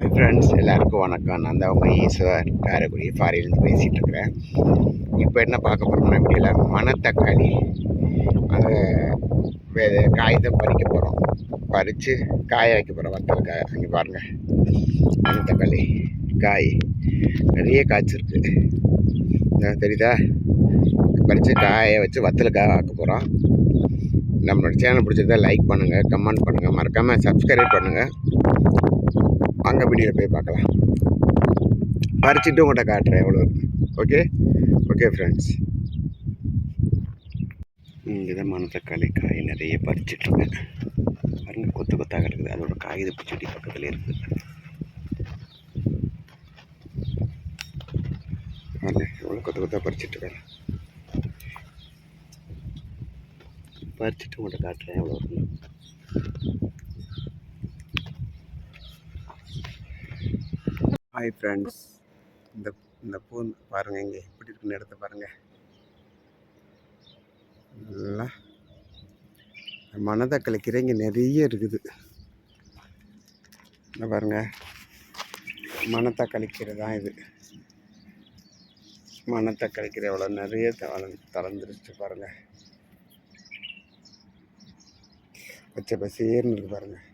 Friends எல்லாருக்கும் வணக்கம். நான் தான் உங்கள் ஈஸ்வர் காரைக்குடி ஃபாரின்லேருந்து பேசிகிட்டு இருக்கிறேன் இப்போ என்ன பார்க்க போகிறோம்னா வீடியோவில் மணத்தக்காளி அதை வே- காய்தான் பறிக்க போகிறோம் பறித்து காய வைக்க போகிறோம் வத்தல் காய் அங்கே பாருங்கள் மணத்தக்காளி காய் நிறைய காய்ச்சிருக்கு. தெரியுதா? பறித்து காய வச்சு வத்தலுக்காக ஆக்க போகிறோம் நம்மளோட சேனல் பிடிச்சிருந்தா லைக் பண்ணுங்கள் கமெண்ட் பண்ணுங்கள் மறக்காமல் சப்ஸ்கிரைப் பண்ணுங்கள் அங்கே வீடியோவில் போய் பார்க்கலாம். பறிச்சுட்டு உங்கள்கிட்ட காட்டுறேன் எவ்வளோ ஓகே ஓகே ஃப்ரெண்ட்ஸ் இங்கே தான் காய் நிறைய பறிச்சிட்ருக்கேன் பாருங்க கொத்து கொத்தாக இருக்குது. அதோட காகித பூச்செடி பக்கத்தில் இருக்குது எவ்வளோ கொத்து கொத்தாக பறிச்சிட்ருக்கேன் பறிச்சுட்டு உங்கள்கிட்ட காட்டுறேன் எவ்வளோ இருக்குன்னு. ஹாய் ஃப்ரெண்ட்ஸ் இந்த இந்த பூ பாருங்கள் இங்கே எப்படி இருக்குன்னு இடத்த பாருங்கள் நல்லா மனதை கீரை இங்கே நிறைய இருக்குது. இந்த பாருங்கள் மனத்தை கழிக்கிறது தான் இது. மனத்தை கழிக்கிற எவ்வளோ நிறைய தள தளர்ந்துருச்சு பாருங்கள் பச்சை பசேர்னு இருக்கு பாருங்கள்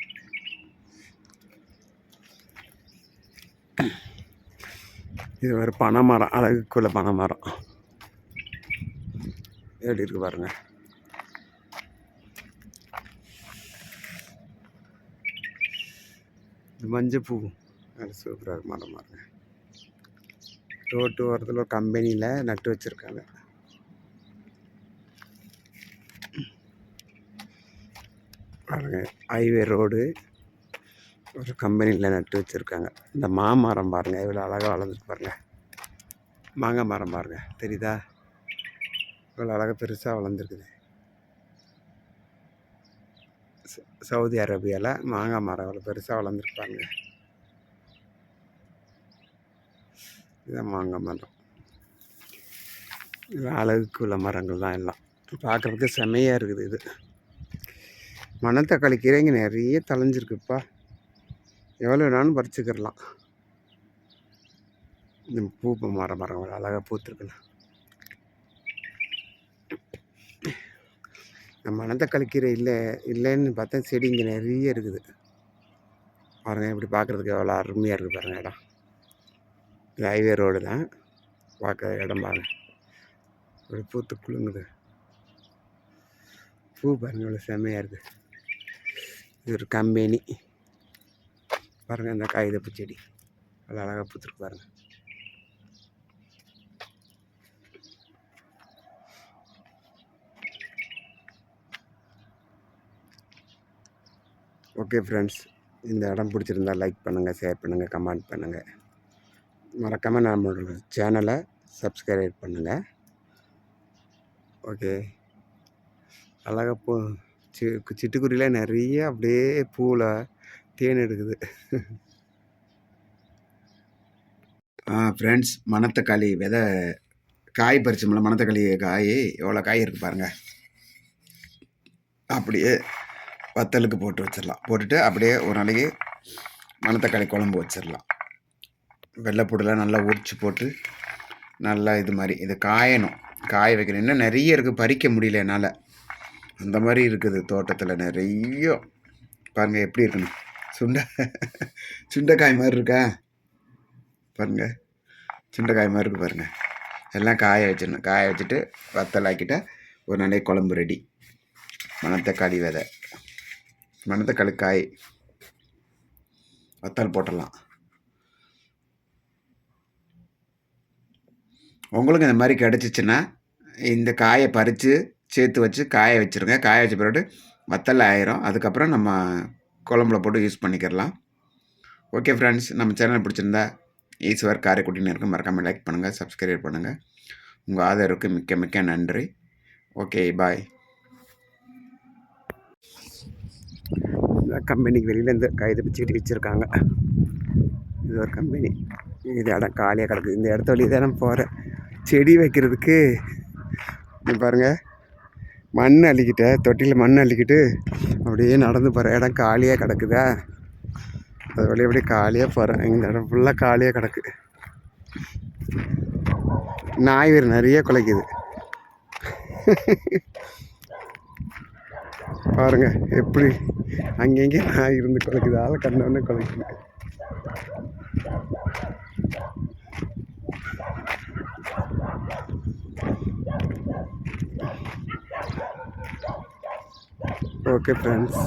இது ஒரு பனைமரம் அழகுக்குள்ள பனைமரம். எப்படி இருக்கு பாருங்க. மஞ்சள் பூ. அது சூப்பராக இருக்கு மரம் பாருங்க. ரோட்டு ஓரத்தில் ஒரு கம்பெனியில் நட்டு வச்சுருக்காங்க. பாருங்க ஹைவே ரோடு. ஒரு கம்பெனியில் நட்டு வச்சுருக்காங்க. இந்த மாமரம் பாருங்கள் எவ்வளோ அழகாக வளர்ந்துருக்கு பாருங்கள் மாங்காய் மரம் பாருங்கள் தெரியுதா? இவ்வளோ அழகாக பெருசாக வளர்ந்துருக்குது. ச- சவுதி அரேபியாவில் மாங்காய் மரம் இவ்வளோ பெருசாக வளர்ந்துருப்பாங்க இதுதான் மாங்காய் மரம். இது அழகுக்கு உள்ள மரங்கள் தான் எல்லாம். பார்க்குறதுக்கு செமையாக இருக்குது இது. மணத்தக்காளி கீரைங்க நிறைய தலைஞ்சிருக்குப்பா எவ்வளோ வேணாலும் பறிச்சுக்கிடலாம். இந்த பூ மர மரம் மரம் அழகாக பூத்துருக்கலாம் நம்ம மணத்தக்காளி கீரை இல்லை இல்லைன்னு பார்த்தா செடி இங்கே நிறைய இருக்குது. பாருங்கள் இப்படி பார்க்குறதுக்கு எவ்வளோ அருமையாக இருக்குது பாருங்கள் இடம். இது ஹைவே ரோடு தான். பார்க்குற இடம் பாருங்கள் இப்படி பூத்து குலுங்குது. பூ பாருங்கள் இவ்வளோ செம்மையாக இருக்குது இது ஒரு கம்பெனி. பாருங்கள் இந்த காகிதப்பு செடி அது அழகாக பூத்துருக்கு பாருங்கள் ஓகே ஃப்ரெண்ட்ஸ் இந்த இடம் பிடிச்சிருந்தா லைக் பண்ணுங்கள் ஷேர் பண்ணுங்கள் கமெண்ட் பண்ணுங்கள் மறக்காமல் நம்மளோட சேனலை சப்ஸ்கிரைப் பண்ணுங்கள் ஓகே அழகாக பூ சி சிட்டுக்குருவியில் நிறைய அப்படியே பூவில் தேன் எடுக்குது. ஃப்ரெண்ட்ஸ் மணத்தக்காளி விதை காய் பறிச்சோம்ல மணத்தக்காளி காய் எவ்வளோ காய் இருக்குது பாருங்கள் அப்படியே வத்தலுக்கு போட்டு வச்சிடலாம். போட்டுட்டு அப்படியே ஒரு நாளைக்கு மணத்தக்காளி குழம்பு வச்சிடலாம். வெள்ளைப்பூடெல்லாம் நல்லா உரிச்சு போட்டு நல்லா இது மாதிரி இது காயணும். காய வைக்கணும். இன்னும் நிறைய இருக்குது பறிக்க முடியல என்னால். அந்த மாதிரி இருக்குது தோட்டத்தில் நிறைய. பாருங்கள் எப்படி இருக்கணும் சுண்டை சுண்டைக்காய் மாதிரி இருக்கா? பாருங்கள் சுண்டைக்காய் மாதிரி இருக்கு பாருங்கள் எல்லாம் காய வச்சிடணும். காய வச்சுட்டு வத்தல் ஒரு நாளே குழம்பு ரெடி மணத்தக்காளி விதை. மணத்தக்காளி காய். வத்தல் போட்டுடலாம். உங்களுக்கு இந்த மாதிரி கிடச்சிச்சின்னா இந்த காயை பறித்து சேர்த்து வச்சு காய வச்சுருங்க. காய வச்ச பிறகு வத்தல் ஆயிரும். அதுக்கப்புறம் நம்ம குழம்புல போட்டு யூஸ் பண்ணிக்கிறலாம் ஓகே ஃப்ரெண்ட்ஸ் நம்ம சேனல் பிடிச்சிருந்தா ஈஸ்வர் காரைக்குடின்னு இருக்கும். மறக்காமல் லைக் பண்ணுங்கள் சப்ஸ்கிரைப் பண்ணுங்கள் உங்கள் ஆதரவுக்கு மிக்க மிக்க நன்றி. ஓகே பாய் கம்பெனிக்கு வெளியில் இந்த கைது பிச்சுக்கிட்டு வச்சுருக்காங்க. இது ஒரு கம்பெனி இது இடம் காலியாக கிடக்குது இந்த இடத்த வழி தான் போகிறேன் செடி வைக்கிறதுக்கு. பாருங்கள் மண் அள்ளிக்கிட்ட தொட்டியில் மண் அள்ளிக்கிட்டு அப்படியே நடந்து போகிற இடம் காலியாக கிடக்குதா? அது வழி அப்படியே காலியாக போகிறேன் இந்த இடம் ஃபுல்லாக காலியாக கிடக்கு. நாய் வேறு நிறைய குலைக்குது. பாருங்க எப்படி அங்கங்கே நாய் இருந்து குலைக்குது. ஆள் கண்டவொடனே குலைக்குது. Okay friends